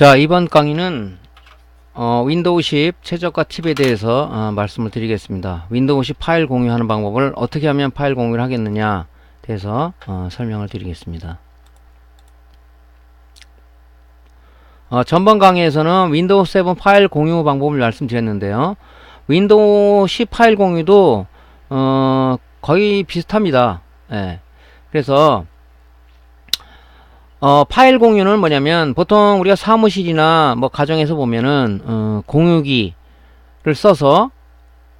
자, 이번 강의는 어, 윈도우 10 최저가 팁에 대해서 어, 말씀을 드리겠습니다. 윈도우 10 파일 공유하는 방법을 어떻게 하면 파일 공유를 하겠느냐 대해서 어, 설명을 드리겠습니다. 어, 전번 강의에서는 윈도우 7 파일 공유 방법을 말씀드렸는데요. 윈도우 10 파일 공유도 어, 거의 비슷합니다. 예. 그래서 어, 파일 공유는 뭐냐면 보통 우리가 사무실이나 뭐 가정에서 보면은 어, 공유기를 써서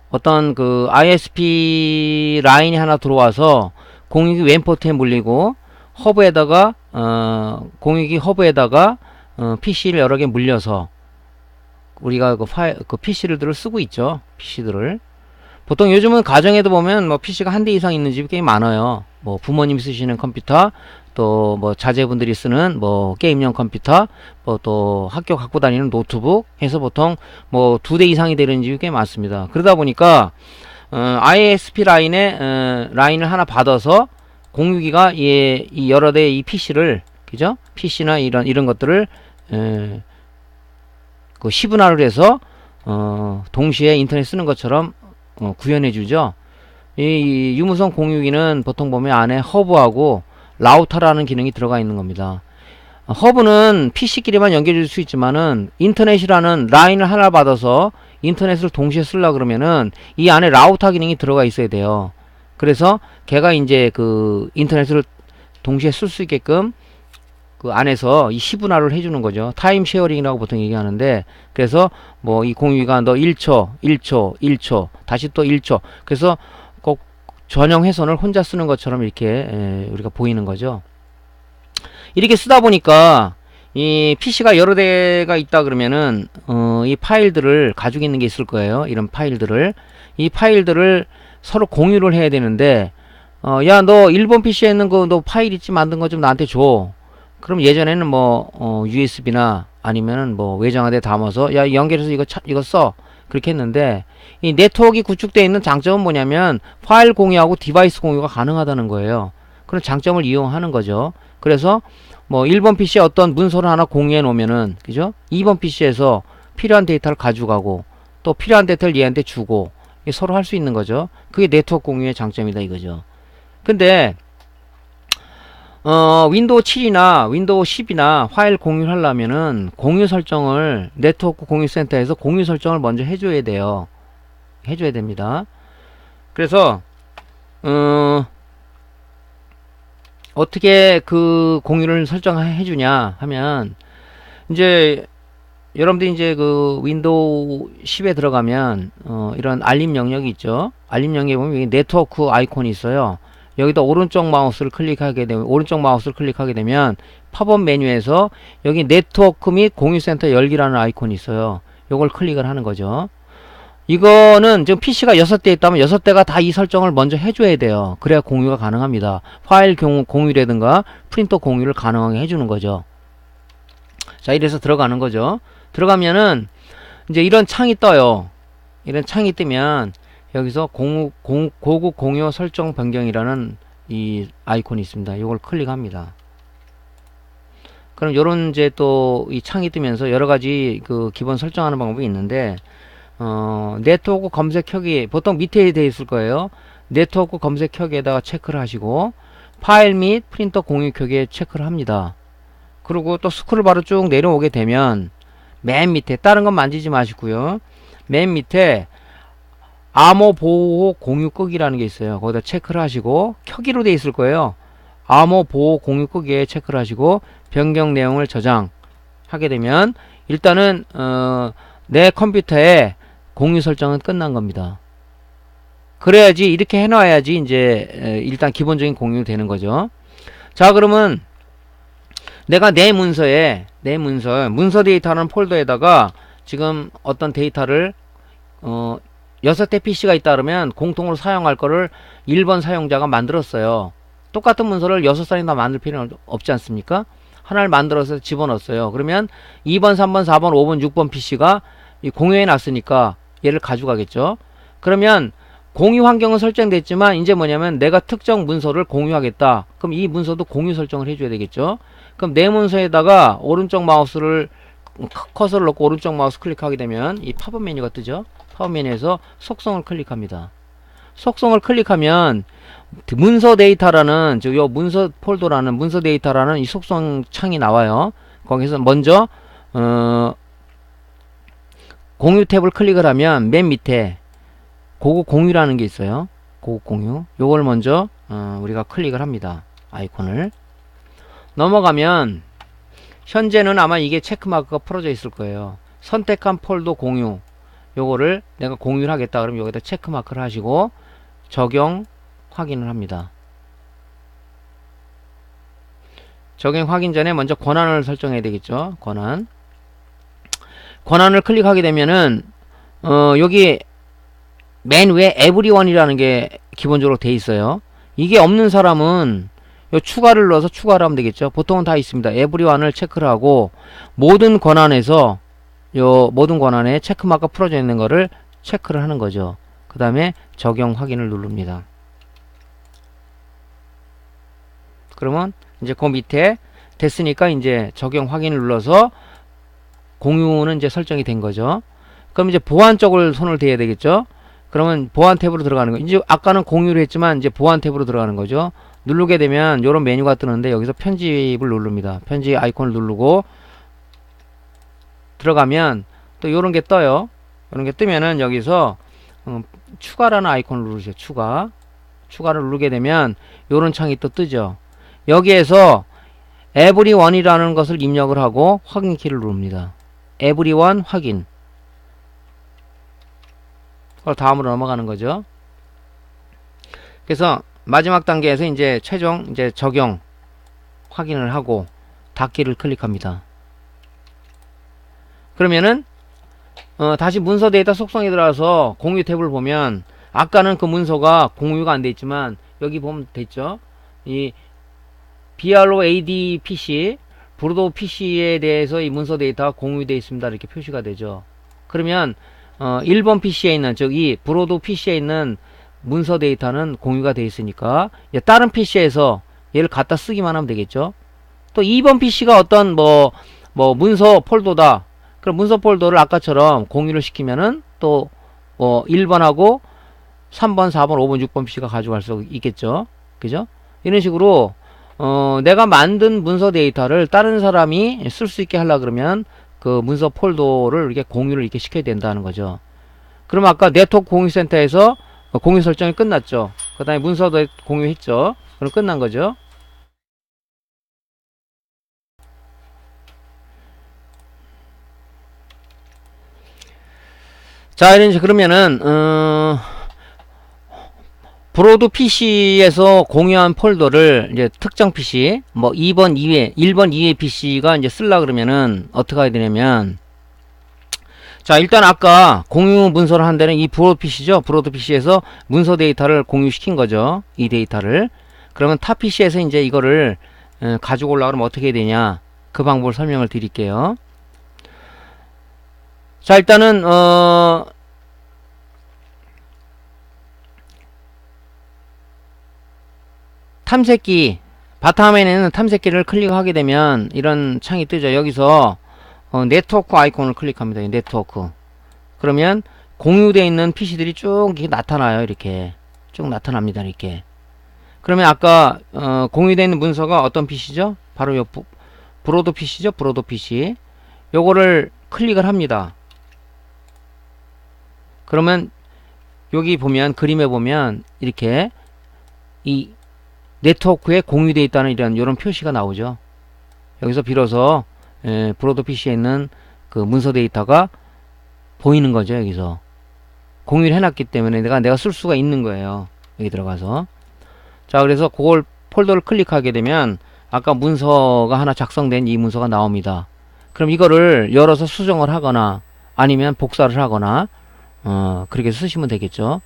어떤 그 ISP 라인이 하나 들어와서 공유기 왼 포트에 물리고 허브에다가 어, 공유기 허브에다가 어, PC를 여러 개 물려서 우리가 그 파일 그 PC들을 쓰고 있죠. PC들을 보통 요즘은 가정에도 보면 뭐 PC가 한 대 이상 있는 집이 꽤 많아요. 뭐 부모님 쓰시는 컴퓨터, 또 뭐 자제분들이 쓰는 뭐 게임용 컴퓨터, 뭐 또 학교 갖고 다니는 노트북 해서 보통 뭐 두 대 이상이 되는 집이 꽤 많습니다. 그러다 보니까 어, ISP 라인에 어, 라인을 하나 받아서 공유기가 예, 이 여러 대의 이 PC를 그죠? PC나 이런 이런 것들을 에, 그 시분화를 해서 어, 동시에 인터넷 쓰는 것처럼 어, 구현해 주죠. 이, 이 유무선 공유기는 보통 보면 안에 허브하고 라우터라는 기능이 들어가 있는 겁니다. 어, 허브는 PC끼리만 연결해 줄수 있지만은 인터넷이라는 라인을 하나 받아서 인터넷을 동시에 쓰려 그러면은 이 안에 라우터 기능이 들어가 있어야 돼요. 그래서 걔가 이제 그 인터넷을 동시에 쓸 수 있게끔 그 안에서 이 시분화를 해주는 거죠. 타임 쉐어링이라고 보통 얘기하는데 그래서 뭐 이 공유기가 너 1초, 1초, 1초, 다시 또 1초. 그래서 꼭 전용 회선을 혼자 쓰는 것처럼 이렇게 에, 우리가 보이는 거죠. 이렇게 쓰다 보니까 이 PC가 여러 대가 있다 그러면은 어, 이 파일들을 가지고 있는 게 있을 거예요. 이런 파일들을 이 파일들을 서로 공유를 해야 되는데 어, 야 너 일본 PC에 있는 거 너 파일 있지 만든 거 좀 나한테 줘. 그럼 예전에는 뭐 어, USB나 아니면은 뭐 외장하드에 담아서 야 연결해서 이거 차, 이거 써 그렇게 했는데 이 네트워크가 구축되어 있는 장점은 뭐냐면 파일 공유하고 디바이스 공유가 가능하다는 거예요. 그런 장점을 이용하는 거죠. 그래서 뭐 1번 PC에 어떤 문서를 하나 공유해 놓으면은 그죠? 2번 PC에서 필요한 데이터를 가져가고 또 필요한 데이터를 얘한테 주고 서로 할 수 있는 거죠. 그게 네트워크 공유의 장점이다 이거죠. 근데 어, 윈도우 7이나 윈도우 10이나 파일 공유를 하려면은 공유 설정을 네트워크 공유 센터에서 공유 설정을 먼저 해줘야 돼요. 해줘야 됩니다. 그래서 어, 어떻게 그 공유를 설정해 주냐 하면 이제 여러분들이 이제 그 윈도우 10에 들어가면 어, 이런 알림 영역이 있죠. 알림 영역에 보면 네트워크 아이콘이 있어요. 여기다 오른쪽 마우스를 클릭하게 되면 오른쪽 마우스를 클릭하게 되면 팝업 메뉴에서 여기 네트워크 및 공유센터 열기라는 아이콘이 있어요. 요걸 클릭을 하는 거죠. 이거는 지금 PC가 6대 있다면 6대가 다 이 설정을 먼저 해줘야 돼요. 그래야 공유가 가능합니다. 파일 공유라든가 프린터 공유를 가능하게 해주는 거죠. 자, 이래서 들어가는 거죠. 들어가면은 이제 이런 창이 떠요. 이런 창이 뜨면 여기서 공, 공, 고급 공유 설정 변경이라는 이 아이콘이 있습니다. 이걸 클릭합니다. 그럼 요런 이제 또 이 창이 뜨면서 여러 가지 그 기본 설정하는 방법이 있는데 어, 네트워크 검색하기 보통 밑에 되어 있을 거예요. 네트워크 검색하기에다가 체크를 하시고 파일 및 프린터 공유 켜기에 체크를 합니다. 그리고 또 스크롤 바로 쭉 내려오게 되면 맨 밑에 다른 건 만지지 마시고요. 맨 밑에 암호 보호 공유 끄기라는 게 있어요. 거기다 체크를 하시고 켜기로 돼 있을 거예요. 암호 보호 공유 끄기에 체크를 하시고 변경 내용을 저장하게 되면 일단은 어, 내 컴퓨터에 공유 설정은 끝난 겁니다. 그래야지 이렇게 해놔야지 이제 에, 일단 기본적인 공유 되는 거죠. 자 그러면 내가 내 문서에 내 문서 문서 데이터라는 폴더에다가 지금 어떤 데이터를 어 여섯 대 PC가 있다 그러면 공통으로 사용할 거를 1번 사용자가 만들었어요. 똑같은 문서를 여섯 살이나 만들 필요는 없지 않습니까? 하나를 만들어서 집어넣었어요. 그러면 2번, 3번, 4번, 5번, 6번 PC가 공유해 놨으니까 얘를 가져가겠죠. 그러면 공유 환경은 설정됐지만 이제 뭐냐면 내가 특정 문서를 공유하겠다. 그럼 이 문서도 공유 설정을 해줘야 되겠죠. 그럼 내 문서에다가 오른쪽 마우스를 커- 커서를 놓고 오른쪽 마우스 클릭하게 되면 이 팝업 메뉴가 뜨죠. 메뉴에서 속성을 클릭합니다. 속성을 클릭하면 문서 데이터라는 저요 문서 폴더라는 문서 데이터라는 이 속성 창이 나와요. 거기서 먼저 어, 공유 탭을 클릭을 하면 맨 밑에 고급 공유라는 게 있어요. 고급 공유. 요걸 먼저 어, 우리가 클릭을 합니다. 아이콘을 넘어가면 현재는 아마 이게 체크마크가 풀어져 있을 거예요. 선택한 폴더 공유. 요거를 내가 공유를 하겠다 그러면 여기다 체크 마크를 하시고 적용 확인을 합니다. 적용 확인 전에 먼저 권한을 설정해야 되겠죠. 권한. 권한을 클릭하게 되면은 어 여기 맨 위에 everyone이라는 게 기본적으로 돼 있어요. 이게 없는 사람은 요 추가를 넣어서 추가를 하면 되겠죠. 보통은 다 있습니다. everyone을 체크를 하고 모든 권한에서 요 모든 권한에 체크마크가 풀어져 있는 거를 체크를 하는 거죠. 그 다음에 적용 확인을 누릅니다. 그러면 이제 그 밑에 됐으니까 이제 적용 확인을 눌러서 공유는 이제 설정이 된 거죠. 그럼 이제 보안 쪽을 손을 대야 되겠죠. 그러면 보안 탭으로 들어가는 거. 이제 아까는 공유를 했지만 이제 보안 탭으로 들어가는 거죠. 누르게 되면 이런 메뉴가 뜨는데 여기서 편집을 누릅니다. 편집 아이콘을 누르고 들어가면 또 이런 게 떠요. 이런 게 뜨면은 여기서 음, 추가라는 아이콘을 누르세요. 추가. 추가를 누르게 되면 이런 창이 또 뜨죠. 여기에서 everyone이라는 것을 입력을 하고 확인 키를 누릅니다. everyone 확인. 그걸 다음으로 넘어가는 거죠. 그래서 마지막 단계에서 이제 최종 이제 적용 확인을 하고 닫기를 클릭합니다. 그러면은 어, 다시 문서 데이터 속성에 들어가서 공유 탭을 보면 아까는 그 문서가 공유가 안 돼 있지만 여기 보면 됐죠. 이 BRO AD PC 브로도 PC에 대해서 이 문서 데이터가 공유되어 있습니다. 이렇게 표시가 되죠. 그러면 어, 1번 PC에 있는 즉 이 브로도 PC에 있는 문서 데이터는 공유가 되어 있으니까 이제 다른 PC에서 얘를 갖다 쓰기만 하면 되겠죠. 또 2번 PC가 어떤 뭐 뭐 문서 폴더다. 그럼 문서 폴더를 아까처럼 공유를 시키면은 또뭐 1번하고 3번, 4번, 5번, 6번 PC가 가져갈 수 있겠죠. 그죠? 이런 식으로 어, 내가 만든 문서 데이터를 다른 사람이 쓸 수 있게 하려 그러면 그 문서 폴더를 이렇게 공유를 이렇게 시켜야 된다는 거죠. 그럼 아까 네트워크 공유센터에서 공유 설정이 끝났죠. 그 다음에 문서도 공유했죠. 그럼 끝난 거죠. 자, 이런 식 그러면은 어, 브로드 PC에서 공유한 폴더를 이제 특정 PC 뭐 2번 2회 1번 2회 PC가 이제 쓸라 그러면은 어떻게 해야 되냐면 자 일단 아까 공유 문서를 한 데는 이 브로드 PC죠? 브로드 PC에서 문서 데이터를 공유시킨 거죠. 이 데이터를. 그러면 타 PC에서 이제 이거를 어, 가지고 올라 그러면 어떻게 해야 되냐? 그 방법을 설명을 드릴게요 자 일단은 어 탐색기 바탕화면에는 탐색기를 클릭하게 되면 이런 창이 뜨죠. 여기서 어, 네트워크 아이콘을 클릭합니다. 이 네트워크. 그러면 공유되어 있는 PC들이 쭉 이렇게 나타나요. 이렇게 쭉 나타납니다. 이렇게. 그러면 아까 어, 공유되어 있는 문서가 어떤 PC죠? 바로 요 부, 브로드 PC죠. 브로드 PC. 요거를 클릭을 합니다. 그러면 여기 보면 그림에 보면 이렇게 이 네트워크에 공유되어 있다는 이런 이런 표시가 나오죠. 여기서 비로소 에, 브로드 PC에 있는 그 문서 데이터가 보이는 거죠. 여기서 공유를 해놨기 때문에 내가 내가 쓸 수가 있는 거예요. 여기 들어가서 자 그래서 그걸 폴더를 클릭하게 되면 아까 문서가 하나 작성된 이 문서가 나옵니다. 그럼 이거를 열어서 수정을 하거나 아니면 복사를 하거나 어, 그렇게 쓰시면 되겠죠.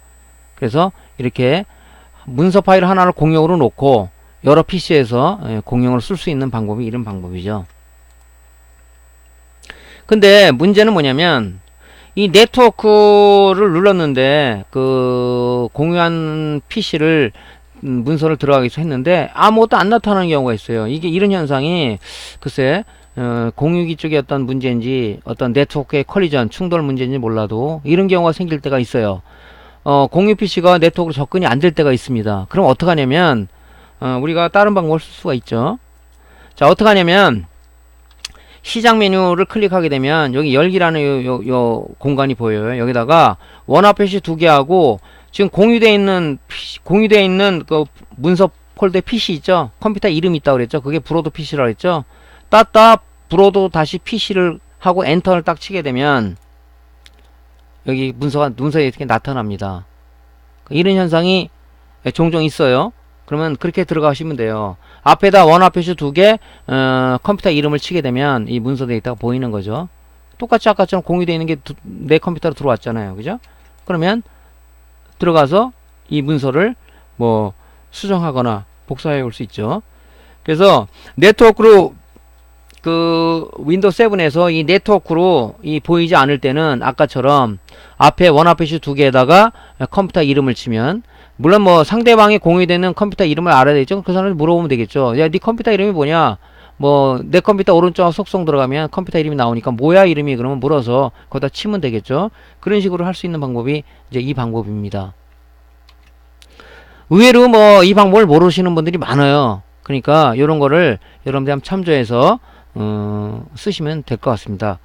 그래서 이렇게 문서 파일 하나를 공용으로 놓고 여러 PC에서 예, 공용으로 쓸 수 있는 방법이 이런 방법이죠. 근데 문제는 뭐냐면 이 네트워크를 눌렀는데 그 공유한 PC를 문서를 들어가기 위해서 했는데 아무것도 안 나타나는 경우가 있어요. 이게 이런 현상이 글쎄 어, 공유기 쪽에 어떤 문제인지 어떤 네트워크의 컬리전 충돌 문제인지 몰라도 이런 경우가 생길 때가 있어요. 어, 공유 PC가 네트워크로 접근이 안 될 때가 있습니다. 그럼 어떻게 하냐면 어, 우리가 다른 방법을 쓸 수가 있죠. 자, 어떻게 하냐면 시작 메뉴를 클릭하게 되면 여기 열기라는 요, 요, 요 공간이 보여요. 여기다가 원화 PC 두 개하고 지금 공유되어 있는 공유되어 있는 그 문서 폴더에 PC 있죠. 컴퓨터 이름이 있다고 그랬죠. 그게 브로드 PC라고 했죠. 따따 브로드 다시 PC를 하고 엔터를 딱 치게 되면 여기 문서가 문서에 이렇게 나타납니다. 이런 현상이 종종 있어요. 그러면 그렇게 들어가시면 돼요. 앞에다 원화 표시 두 개, 어, 컴퓨터 이름을 치게 되면 이 문서 데이터가 보이는 거죠. 똑같이 아까처럼 공유되어 있는 게 내 컴퓨터로 들어왔잖아요. 그죠? 그러면 들어가서 이 문서를 뭐 수정하거나 복사해 올 수 있죠. 그래서 네트워크로 그 윈도우 7에서 이 네트워크로 이 보이지 않을 때는 아까처럼 앞에 원화 표시 두 개에다가 컴퓨터 이름을 치면 물론 뭐 상대방이 공유되는 컴퓨터 이름을 알아야 되죠. 그 사람한테 물어보면 되겠죠. 야, 네 컴퓨터 이름이 뭐냐? 뭐 내 컴퓨터 오른쪽 속성 들어가면 컴퓨터 이름이 나오니까 뭐야 이름이 그러면 물어서 거기다 치면 되겠죠. 그런 식으로 할 수 있는 방법이 이제 이 방법입니다. 의외로 뭐 이 방법을 모르시는 분들이 많아요. 그러니까 이런 거를 여러분들 한번 참조해서 어, 쓰시면 될 것 같습니다.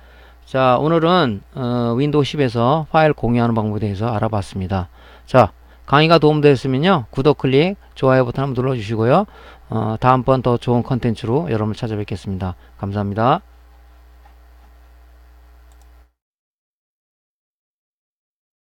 자, 오늘은 어, 윈도우 10에서 파일 공유하는 방법에 대해서 알아봤습니다. 자, 강의가 도움되었으면요. 구독, 클릭, 좋아요 버튼 한번 눌러주시고요. 어, 다음번 더 좋은 컨텐츠로 여러분을 찾아뵙겠습니다. 감사합니다.